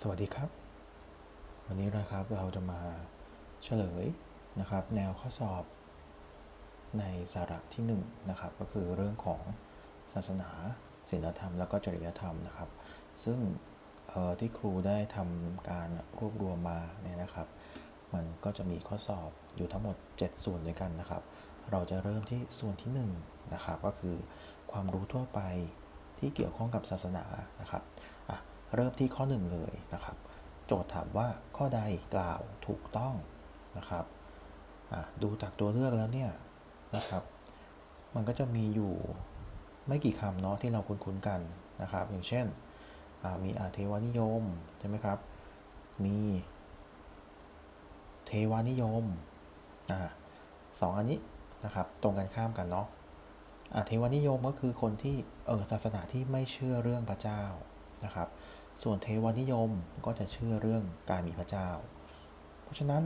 สวัสดีครับ วันนี้นะครับเราจะมาเฉลยนะครับ แนวข้อสอบในสาระที่1นงนะครับ ก็คือเรื่องของศาสนาศีลธรรม แล้วก็จริยธรรมนะครับ ซึ่งที่ครูได้ทำการรวบรวมมาเนี่ยนะครับ มันก็จะมีข้อสอบอยู่ทั้งหมด 7 ส่วนด้วยกันนะครับ เราจะเริ่มที่ส่วนที่1นงนะครับก็คือความรู้ทั่วไปที่เกี่ยวข้องกับศาสนานะครับ เริ่มที่ข้อ 1 เลยนะครับ โจทย์ถามว่าข้อใดกล่าวถูกต้องนะครับดูจากตัวเลือกแล้วเนี่ยนะครับ มันก็จะมีอยู่ไม่กี่คำเนาะที่เราคุ้นๆกันนะครับ อย่างเช่นมีอาเทวานิยมใช่ไหมครับ มีเทวานิยมอสองอันนี้นะครับตรงกันข้ามกันเนาะอะเทวานิยมก็คือคนที่เออศาสนาที่ไม่เชื่อเรื่องพระเจ้านะครับ ส่วนเทวานิยมก็จะเชื่อเรื่องการมีพระเจ้า เพราะฉะนั้น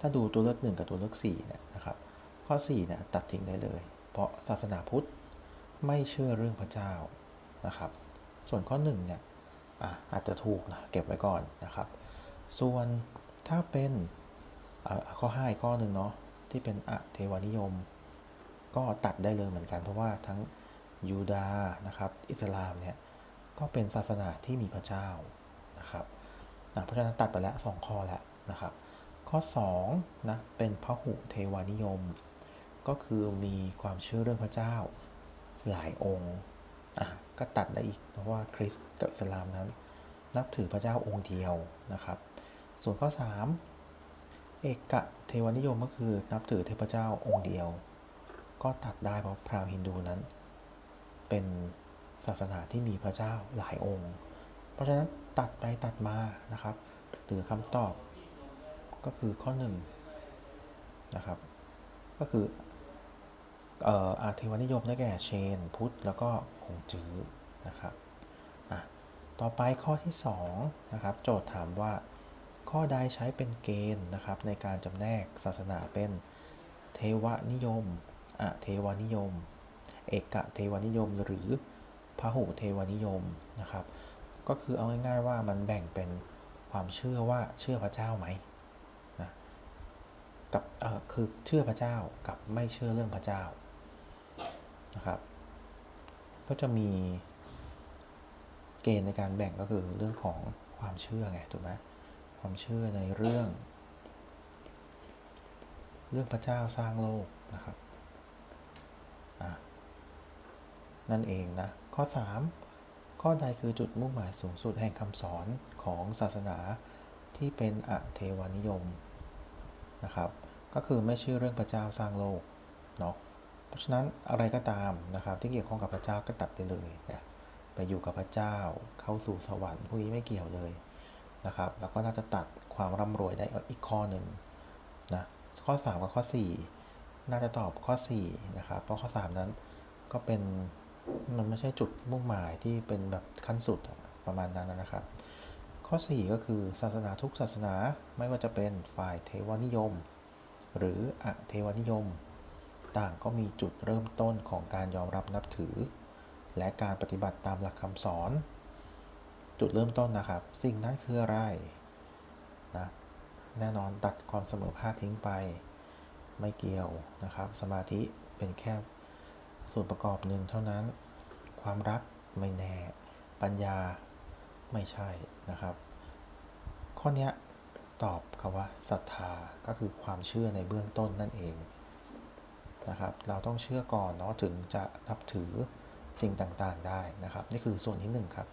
ถ้าดูตัวเลือกหนึ่งกับตัวเลือก4เนี่นะครับ ข้อ4เนี่ยตัดทิ้งได้เลย เพราะศาสนาพุทธไม่เชื่อเรื่องพระเจ้านะครับ ส่วนข้อ1เนี่ยอะอาจจะถูกนะเก็บไว้ก่อนนะครับ ส่วนถ้าเป็นข้อ5ข้อหนึ่งเนาะที่เป็นอเทวานิยม ก็ตัดได้เลยเหมือนกัน เพราะว่าทั้งยูดาห์นะครับ อิสลามเนี่ย ก็เป็นศาสนาที่มีพระเจ้านะครับอะเพราะฉะนั้นตัดไปแล้วสองข้อแล้วนะครับ ข้อ2นะเป็นพหุเทวานิยม ก็คือมีความเชื่อเรื่องพระเจ้าหลายองค์อะก็ตัดได้อีกเพราะว่าคริสต์กับอิสลามนั้น นับถือพระเจ้าองค์เดียวนะครับ ส่วนข้อ 3 เอกะเทวานิยมก็คือนับถือเทพเจ้าองค์เดียว ก็ตัดได้เพราะพราหมณ์ฮินดูนั้น เป็น ศาสนาที่มีพระเจ้าหลายองค์ เพราะฉะนั้นตัดไปตัดมานะครับหลือคำตอบก็คือข้อ1นงนะครับ ก็คือเอ่ออาเทวนิยมได้แก่เชน พุทธ แล้วก็คงจื้อนะครับอะต่อไปข้อที่2นะครับโจทย์ถามว่า ข้อใดใช้เป็นเกณฑ์นะครับ ในการจำแนกศาสนาเป็นเทวนิยมอะเทวนิยม เอกะเทวนิยมหรือ พหุเทวนิยมนะครับ ก็คือเอาง่าย ๆ ว่ามันแบ่งเป็นความเชื่อว่าเชื่อพระเจ้าไหมนะกับคือเชื่อพระเจ้ากับไม่เชื่อเรื่องพระเจ้านะครับ ก็จะมีเกณฑ์ในการแบ่งก็คือเรื่องของความเชื่อไงถูกไหมความเชื่อในเรื่อง เรื่องพระเจ้าสร้างโลกนะครับนั่นเองนะ ข้อ 3 ข้อใดคือจุดมุ่งหมายสูงสุดแห่งคำสอนของศาสนาที่เป็นอเทวานิยมนะครับก็คือไม่เชื่อเรื่องพระเจ้าสร้างโลกเนาะเพราะฉะนั้นอะไรก็ตามนะครับ ที่เกี่ยวข้องกับพระเจ้าก็ตัดได้เลยนะไปอยู่กับพระเจ้าเข้าสู่สวรรค์พวกนี้ไม่เกี่ยวเลยนะครับ แล้วก็น่าจะตัดความร่ำรวยได้อีกข้อหนึ่งนะข้อ 3 กับข้อ 4 น่าจะตอบข้อ4นะครับเพราะข้อ 3 นั้นก็เป็น มันไม่ใช่จุดมุ่งหมายที่เป็นแบบขั้นสุดประมาณนั้นนะครับ ข้อ 4 ก็คือศาสนาทุกศาสนาไม่ว่าจะเป็นฝ่ายเทวนิยม หรืออเทวนิยม ต่างก็มีจุดเริ่มต้นของการยอมรับนับถือ และการปฏิบัติตามหลักคำสอน จุดเริ่มต้นนะครับ สิ่งนั้นคืออะไรนะแน่นอนตัดความเสมอภาคทิ้งไป ไม่เกี่ยวนะครับ สมาธิเป็นแค่ ส่วนประกอบหนึ่งเท่านั้น ความรักไม่แน่ ปัญญาไม่ใช่นะครับ ข้อนี้ตอบคำว่าศรัทธาก็คือความเชื่อในเบื้องต้นนั่นเองนะครับ เราต้องเชื่อก่อนเนาะถึงจะนับถือสิ่งต่างๆได้นะครับ นี่คือส่วนที่หนึ่งครับ